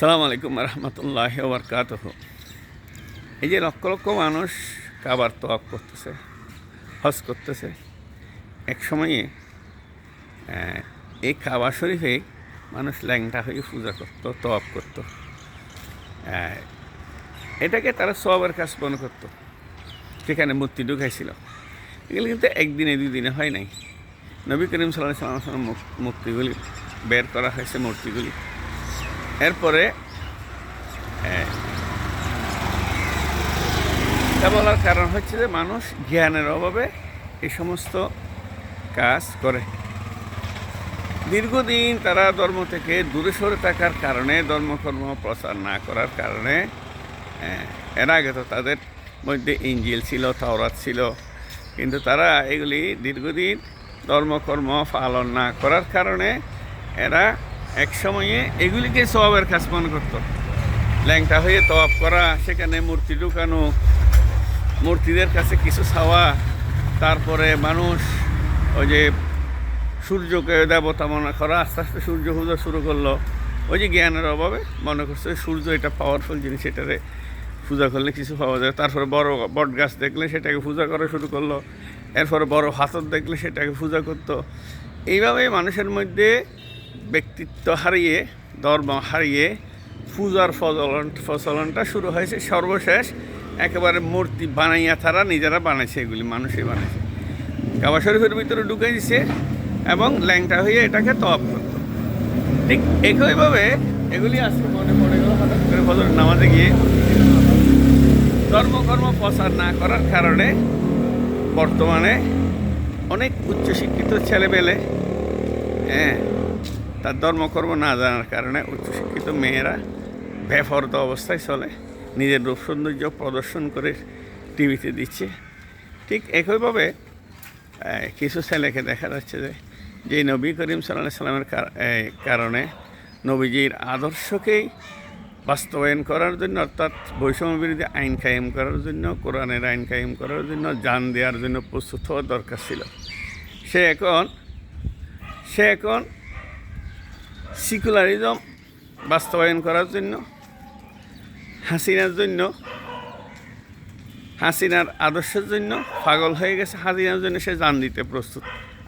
সালাম আলাইকুম রহমতুল্লাহ বরকাত এই যে লক্ষ লক্ষ মানুষ কাবার তোয়াব করতেছে, হজ করতেছে। এক সময়ে এই কাবা শরীফে মানুষ ল্যাংটা হয়ে পূজা করত তোয়াব করত। এটাকে তারা সবের কাজ মনে করত। সেখানে মূর্তি ঢুকাইছিল। এগুলো কিন্তু একদিনে দুই দিনে হয় নাই। নবী করিম সাল্লাহ সাল্লাম মূর্তিগুলি বের করা হয়েছে, মূর্তিগুলি। এরপরে এটা বলার কারণ হচ্ছে যে মানুষ জ্ঞানের অভাবে এই সমস্ত কাজ করে। দীর্ঘদিন তারা ধর্ম থেকে দূরে সরে থাকার কারণে, ধর্মকর্ম প্রচার না করার কারণে এর আগে তো তাদের মধ্যে ইঞ্জিল ছিল, তাওরাত ছিল, কিন্তু তারা এগুলি দীর্ঘদিন ধর্মকর্ম পালন না করার কারণে এরা এক সময়ে এগুলিকে সবের কাজ মনে করত। ল্যাংটা হয়ে তওয়াব করা, সেখানে মূর্তি ঢুকানো, মূর্তিদের কাছে কিছু চাওয়া তারপরে মানুষ ওই যে সূর্যকে দেবতা মনে করা, আস্তে আস্তে সূর্য পূজা শুরু করল। ওই যে জ্ঞানের অভাবে মনে করছে সূর্য এটা পাওয়ারফুল জিনিস এটারে পূজা করলে কিছু পাওয়া যায়। তারপরে বড় বট গাছ দেখলে সেটাকে পূজা করা শুরু করল। এরপরে বড় হাতর দেখলে সেটাকে পূজা করতো। এইভাবে মানুষের মধ্যে ব্যক্তিত্ব হারিয়ে, ধর্ম হারিয়ে পূজার ফজলন ফসলনটা শুরু হয়েছে সর্বশেষ। একেবারে মূর্তি বানাইয়া তারা নিজেরা বানাইছে, এগুলি মানুষই বানাইছে। কাবা শরীফের ভিতরে ঢুকে দিছে এবং ল্যাংটা হয়ে এটাকে তপ করত ঠিক একইভাবে এগুলি আজকে মনে পড়ে গেল হঠাৎ করে ফজর নামাজে গিয়ে। ধর্মকর্ম প্রচার না করার কারণে বর্তমানে অনেক উচ্চশিক্ষিত ছেলেমেলে হ্যাঁ তার ধর্মকর্ম না জানার কারণে উচ্চশিক্ষিত মেয়েরা বেফর্দ অবস্থায় চলে। নিজের রূপ সৌন্দর্য প্রদর্শন করে টিভিতে দিচ্ছে। ঠিক একইভাবে কিছু ছেলেকে দেখা যাচ্ছে যে যে নবী করিম সাল্লাহ সাল্লামের কারণে নবীজির আদর্শকেই বাস্তবায়ন করার জন্য, অর্থাৎ বৈষম্য বিরোধী আইন কায়েম করার জন্য, কোরআনের আইন কায়েম করার জন্য জান দেওয়ার জন্য প্রস্তুত হওয়ার দরকার ছিল। সে এখন সে এখন সিকুলারিজম বাস্তবায়ন করার জন্য, হাসিনার জন্য, হাসিনার আদর্শের জন্য পাগল হয়ে গেছে, হাসিনার জন্য সে জান দিতে প্রস্তুত।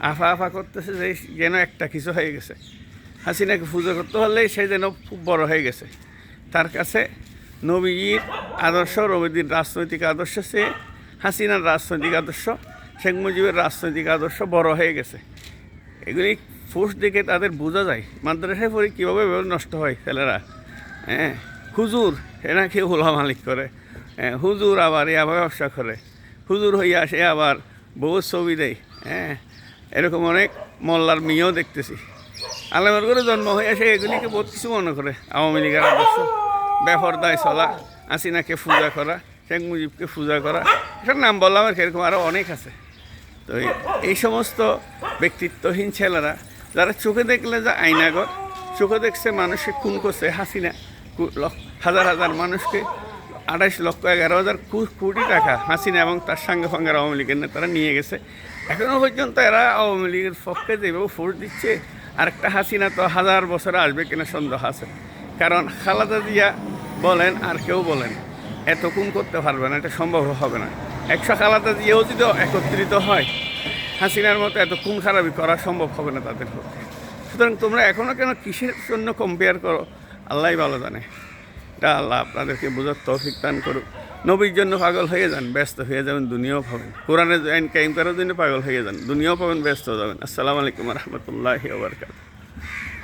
আফা আফা করতেছে যে যেন একটা কিছু হয়ে গেছে। হাসিনাকে পুজো করতে হলেই সে যেন খুব বড় হয়ে গেছে। তার কাছে নবীর আদর্শ নবীর রাজনৈতিক আদর্শ সে, হাসিনার রাজনৈতিক আদর্শ, শেখ মুজিবের রাজনৈতিক আদর্শ বড় হয়ে গেছে। এগুলি ফোর্স দেখে তাদের বোঝা যায়। মাদ্রাসায় পড়ে কীভাবে নষ্ট হয় ছেলেরা। হ্যাঁ হুজুর, এরা কেউ হোলা মালিক করে? হ্যাঁ হুজুর আবার এ আবার ব্যবসা করে। হুজুর হইয়া সে আবার বহু ছবি দেয়। হ্যাঁ এরকম অনেক মোল্লার মেয়েও দেখতেছি। আলেমের করে জন্ম হয়ে সে এগুলিকে বহুত কিছু মনে করে। আওয়ামী লীগের আদর্শ, বেফরদায় চলা আসিনাকে পূজা করা, শেখ মুজিবকে পূজা করা এটার নাম বললাম আর এরকম আরও অনেক আছে। তো এই সমস্ত ব্যক্তিত্বহীন ছেলেরা যারা চোখে দেখলে যা আইনাগর চোখে দেখছে মানুষকে খুন করছে, হাসিনা হাজার হাজার মানুষকে আঠাইশ লক্ষ এগারো হাজার কোটি টাকা হাসিনা এবং তার সঙ্গে সঙ্গে আওয়ামী লীগের নেতারা নিয়ে গেছে। এখনও পর্যন্ত এরা আওয়ামী লীগের পক্ষে যেভাবে ভোট দিচ্ছে, আরেকটা হাসিনা তো হাজার বছরে আসবে কিনা সন্দেহ আছে। কারণ খালাদা জিয়া বলেন আর কেউ বলেন, এত খুন করতে পারবে না, এটা সম্ভব হবে না। একশো খালাদা জিয়াও যদি একত্রিত হয় হাসিনার মতো এত খারাপি করা সম্ভব হবে না তাদের পক্ষে। সুতরাং তোমরা এখনও কেন কিসের জন্য কম্পেয়ার করো? আল্লাহ ভালো জানে। এটা আল্লাহ আপনাদেরকে বোঝার তৌফিক দান করুক। নবীর জন্য পাগল হয়ে যান, ব্যস্ত হয়ে যাবেন, দুনিয়াও পাবেন। কোরআনে জয়েন কায়েম করার জন্য পাগল হয়ে যান, দুনিয়াও পাবেন, ব্যস্ত হয়ে যাবেন। আসসালামু আলাইকুম রহমতুল্লাহ